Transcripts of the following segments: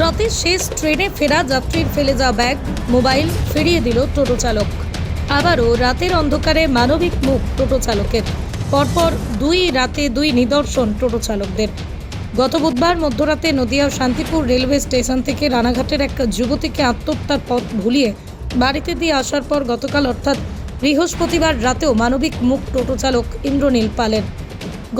রাতে শেষ ট্রেনে ফেরা যাত্রীর ফেলে যাওয়া ব্যাগ, মোবাইল ফিরিয়ে দিল টোটো চালক। আবারও রাতের অন্ধকারে মানবিক মুখ টোটো চালকের। পরপর দুই রাতে দুই নিদর্শন টোটো চালকদের। গত বুধবার মধ্যরাতে নদিয়া শান্তিপুর রেলওয়ে স্টেশন থেকে রানাঘাটের এক যুবতীকে আত্মহত্যার পথ ভুলিয়ে বাড়িতে দিয়ে আসার পর গতকাল অর্থাৎ বৃহস্পতিবার রাতেও মানবিক মুখ টোটো চালক ইন্দ্রনীল পালের।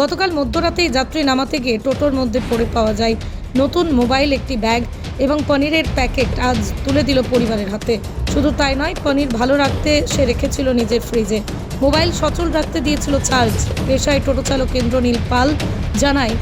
গতকাল মধ্যরাতেই যাত্রী নামাতে গিয়ে টোটোর মধ্যে পড়ে পাওয়া যায় নতুন মোবাইল, একটি ব্যাগ এবং পনিরের প্যাকেট আজ তুলে দিল পরিবারের হাতে। শুধু তাই নয়, পনির ভালো রাখতে সে রেখেছিল নিজের ফ্রিজে। মোবাইল সচল রাখতে দিয়েছিল চার্জ। পেশায় টোটো চালক ইন্দ্রনীল পাল জানায়,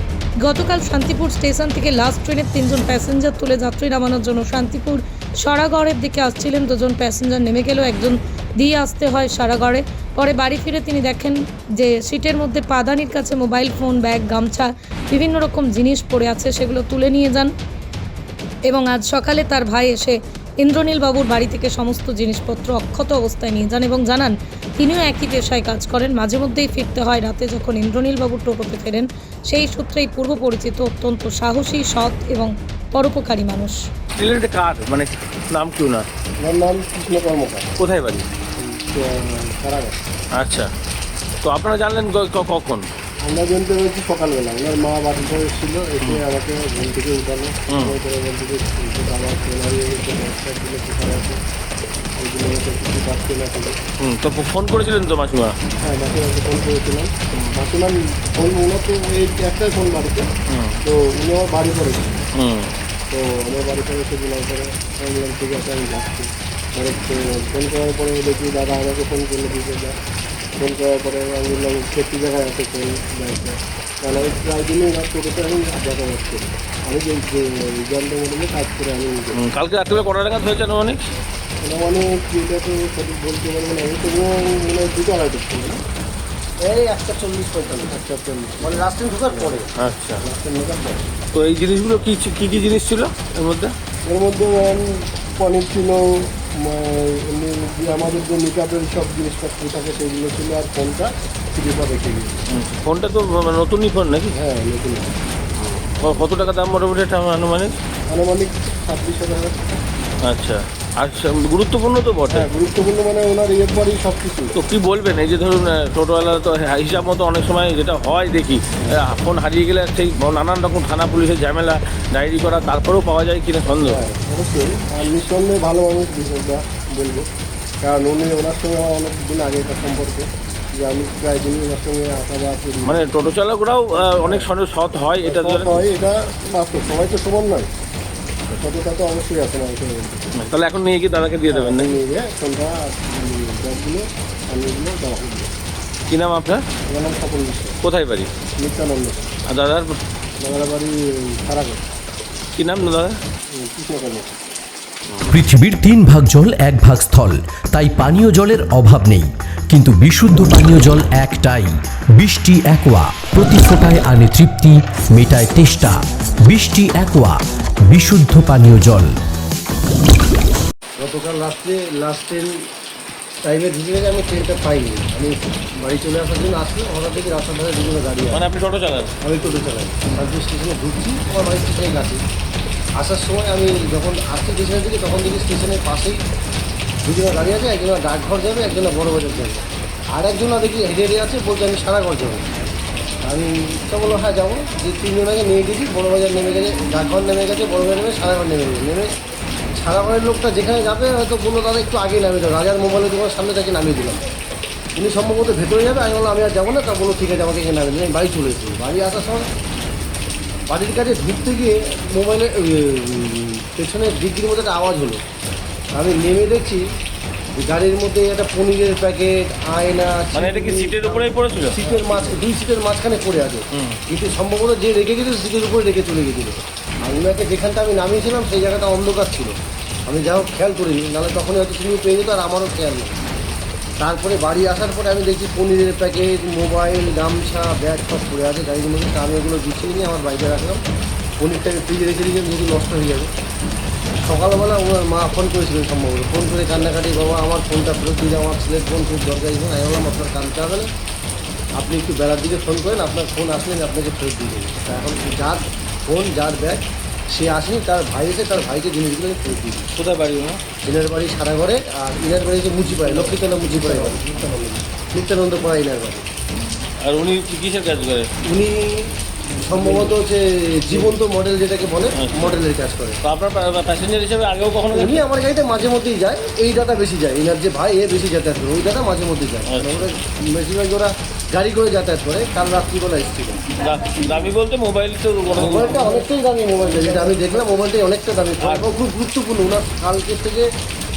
গতকাল শান্তিপুর স্টেশন থেকে লাস্ট ট্রেনের তিনজন প্যাসেঞ্জার তুলে যাত্রী নামানোর জন্য শান্তিপুর সারাগড়ের দিকে আসছিলেন। দুজন প্যাসেঞ্জার নেমে গেল একজন দিয়ে আসতে হয় সারাগড়ে। পরে বাড়ি ফিরে তিনি দেখেন যে সিটের মধ্যে পাদানির কাছে মোবাইল ফোন ব্যাগ গামছা বিভিন্ন রকম জিনিস পড়ে আছে সেগুলো তুলে নিয়ে যান। এবং আজ সকালে তার ভাই এসে ইন্দ্রনীল বাবুর বাড়ি থেকে সমস্ত জিনিসপত্র অক্ষত অবস্থায় নিয়ে যান এবং জানান তিনিও একই পেশায় কাজ করেন। মাঝে মধ্যেই ফিরতে হয় রাতে যখন ইন্দ্রনীল বাবুর টোটোতে ফেরেন সেই সূত্রেই পূর্ব পরিচিত অত্যন্ত সাহসী সৎ এবং পরোপকারী মানুষ। রিলেটেড কার? মানে নাম কি না আমার নাম কৃষ্ণ কর্মকার কোথায় বাড়ি? কারাগার আচ্ছা। তো আপনারা জানলেন কখন? আমরা জানতে পেরেছি সকালবেলা। ওনার মা বাড়িতে এসেছিল এসে আমাকে ঘুম থেকে উঠালো। তারপরে বলতে যে আমার কোথায় আছে। কিছু পাচ্ছে না কোনো? তো ফোন করেছিলেন তো মাসিমা? হ্যাঁ মাসিমাকে ফোন করেছিলাম। মাসিমা ফোন ওনার তো এই একটাই ফোন বাড়িতে। তো উনি আমার বাড়ি করেছে। হুম। তো আমার বাড়ি থেকে পরে আমি বললাম ঠিক আছে আমি যাচ্ছি। ফোন করার পরে দেখি দাদা আমাকে ফোন করল দিতে যা ফোন করার পরে আমি বললাম সেফটি জায়গায় আছে ফোন ব্যাগটা তাহলে আমি প্রায় দিনই না টোটোতে আমি যাতায়াত করি আমি যে মধ্যে কাজ করে আমি কালকে রাত্রে কটা নাগাদ হয়েছে মানে এটা মানে কি এটা তো সঠিক বলতে পারব না আমি তবুও মানে দুটো ছিল না এই একটা চল্লিশ পঁয়তাল্লিশ। একটা চল্লিশ। মানে রাস্তায় ঢোকার পরে। আচ্ছা। পরে। তো এই জিনিসগুলো কি কি জিনিস ছিল এর মধ্যে? এর মধ্যে পনির ছিল আমাদের যে মেকআপের সব জিনিসপত্র থাকে সেগুলো ছিল আর ফোনটা ফ্রিজে রেখে গিয়েছি ফোনটা তো মানে নতুনই ফোন নাকি? হ্যাঁ নতুন কত টাকা দাম মোটামুটি এটা আনুমানিক? আনুমানিক ছাব্বিশ হাজার টাকা। আচ্ছা গুরুত্বপূর্ণ তো বটে। হ্যাঁ গুরুত্বপূর্ণ মানে ওনার ইয়ের পরেই সব কিছু তো কি বলবেন? এই যে ধরুন টোটোওয়ালা তো হিসাব মতো অনেক সময় যেটা হয় দেখি ফোন হারিয়ে গেলে সেই নানান রকম থানা পুলিশের ঝামেলা ডায়েরি করা তারপরেও পাওয়া যায় কিনা সন্দেহ? হ্যাঁ অবশ্যই। আর নিঃসন্দেহে ভালো মানুষ বিষয়টা বলব। কারণ উনি ওনার সঙ্গে আমার অনেক দিন আগেকার সম্পর্ক যে আমি প্রায় দিনই ওনার সঙ্গে করি মানে টোটো চালকরাও অনেক সৎ হয় এটা হয় এটা সবাই তো সমান নয়। সততা তো অবশ্যই আছে মানুষের মধ্যে তাহলে এখন নিয়ে গিয়ে দাদাকে দিয়ে দেবেন না নিয়ে গিয়ে সন্ধ্যা ব্যাগগুলো আমি এগুলো দেওয়া করব কি নাম আপনার? আমার নাম স্বপন মিশ্র কোথায় বাড়ি? নিত্যানন্দ। আর দাদার? দাদার বাড়ি খারাপ কি নাম দাদা কৃষ্ণকর্ম পৃথিবীর তিন ভাগ জল এক ভাগ স্থল। তাই পানীয় জলের অভাব নেই। কিন্তু বিশুদ্ধ পানীয় জল একটাই। বৃষ্টি একোয়া। প্রতি ফোটায় আনে তৃপ্তি মেটায় তেষ্টা। বৃষ্টি একোয়া। বিশুদ্ধ পানীয় জল। গতকাল রাত্রে লাস্ট ট্রেন টাইমে ঢুকে গেছে আমি ট্রেনটা পাইনি। আমি বাড়ি চলে আসার জন্য আসলে হঠাৎ দেখি রাস্তার ধারে দুজনে দাঁড়িয়ে আছে। মানে আপনি টোটো চালান? আমি টোটো চালাই। স্টেশনে ঢুকছি আমার বাড়ি স্টেশনে আসার সময় আমি যখন আসতে স্টেশনের দিকে তখন দেখি স্টেশনের পাশেই দুজনে দাঁড়িয়ে আছে একজনা ডাকঘর যাবে একজনা বড় বাজার যাবে। আর একজনা দেখি হেঁটে হেঁটে আছে বলছে আমি সারাঘর যাব। আমি তো বলল হ্যাঁ যাব। যে তিনজনাকে নিয়ে গেছি, বড় বাজার নেমে গেছে, ডাকঘর নেমে গেছে, বড় বাজার নেমে সারাঘর নেমে গেছে। নেমে সারাঘরের লোকটা যেখানে যাবে, হয়তো বলল, দাদা, একটু আগে নামিয়ে দাও। রাজার মোবাইলের দোকানের সামনে তাকে নামিয়ে দিলাম। উনি সম্ভবত ভেতরে যাবে, আমি বললাম, আমি আর যাব না। তা বলল, ঠিক আছে, আমাকে এখানে নামিয়ে দিন। আমি বাড়ি চলে এসেছি। বাড়ি আসার সময় বাড়ির কাছে ঢুকতে গিয়ে মোবাইলে পেছনের ডিগ্রির মধ্যে একটা আওয়াজ হলো। আমি নেমে দেখছি যে গাড়ির মধ্যে একটা পনিরের প্যাকেট আয়না মানে এটা কি সিটের উপরেই পড়েছিল সিটের মাঝ দুই সিটের মাঝখানে পড়ে আছে। কিন্তু সম্ভবত যে রেখে গেছিল সিটের উপরে রেখে চলে গেছিল। আর ওনাকে যেখানটা আমি নামিয়েছিলাম সেই জায়গাটা অন্ধকার ছিল। আমি যা হোক খেয়াল করিনি নাহলে তখনই হয়তো তুমি পেয়ে যেত আর আমারও খেয়াল নেই। তারপরে বাড়ি আসার পরে আমি দেখছি পনিরের প্যাকেট, মোবাইল, গামছা, ব্যাগ সব পড়ে আছে। গাড়ির মধ্যে আমি ওগুলো গুছিয়ে নিয়ে আমার বাড়িতে রাখলাম। পনিরটাকে ফ্রিজে রেখে দিয়েছিলাম যেহেতু নষ্ট হয়ে যাবে। সকালবেলা ওনার মা ফোন করেছিলেন সম্ভবত ফোন করে কান্নাকাটি, বাবা, আমার ফোনটা ফেরত দিয়ে আমার ছেলের ফোন খুব দরকারি ফোন আমি বললাম, আপনার কানতে হবে না। আপনি একটু বেলার দিকে ফোন করেন, আপনার ফোন আসলে আমি আপনাকে ফেরত দিয়ে দেবেন এখন যার ফোন যার ব্যাগ সে আসেনি তার ভাই এসে তার ভাইকে জিনিসগুলো ফেরত দিয়ে কোথায় বাড়ি না ইনার বাড়ি সারা ঘরে আর ইনার বাড়ি হচ্ছে মুচিপাড়ায় লক্ষ্মীতলা মুচিপাড়ায় বাড়ি নিত্যানন্দ পাড়া ইনার বাড়ি। আর উনি কিসের কাজ করে? উনি সম্ভবত হচ্ছে জীবন্ত মডেল যেটাকে বলে মডেলের কাজ করে। তো আপনার প্যাসেঞ্জার হিসেবে আগেও কখনো উনি আমার গাড়িতে মাঝে মধ্যেই যায় এই দাদা বেশি যায় এনার যে ভাই এ বেশি যাতায়াত করে ওই দাদা মাঝে মধ্যে যায়। আচ্ছা। বেশিরভাগ ওরা গাড়ি করে যাতায়াত করে কাল রাত্রিবেলা এসেছিল। দামি বলতে মোবাইল তো মোবাইলটা অনেকটাই দামি মোবাইলটা যেটা আমি দেখলাম মোবাইলটাই অনেকটা দামি। খুব গুরুত্বপূর্ণ ওনার কালকে থেকে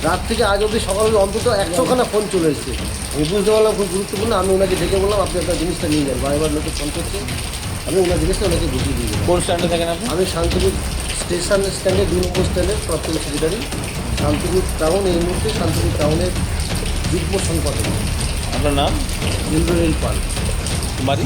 রাত থেকে আজ অবধি সকাল অন্তত একশোখানা ফোন চলে এসেছে। আমি বুঝতে পারলাম খুব গুরুত্বপূর্ণ আমি ওনাকে ডেকে বললাম আপনি আপনার জিনিসটা নিয়ে যান। বারবার লোকে ফোন করছে। আমি ওনার জিনিসটা ওনাকে বুঝিয়ে দিয়ে কোন স্ট্যান্ডে থাকেন আপনি? আমি শান্তিপুর স্টেশন স্ট্যান্ডে দুই নম্বর স্ট্যান্ডের প্রথম সেক্রেটারি শান্তিপুর টাউন এই মুহূর্তে শান্তিপুর টাউনের যুগ্ম সম্পাদক। আপনার নাম? ইন্দ্রনীল পাল। বাড়ি?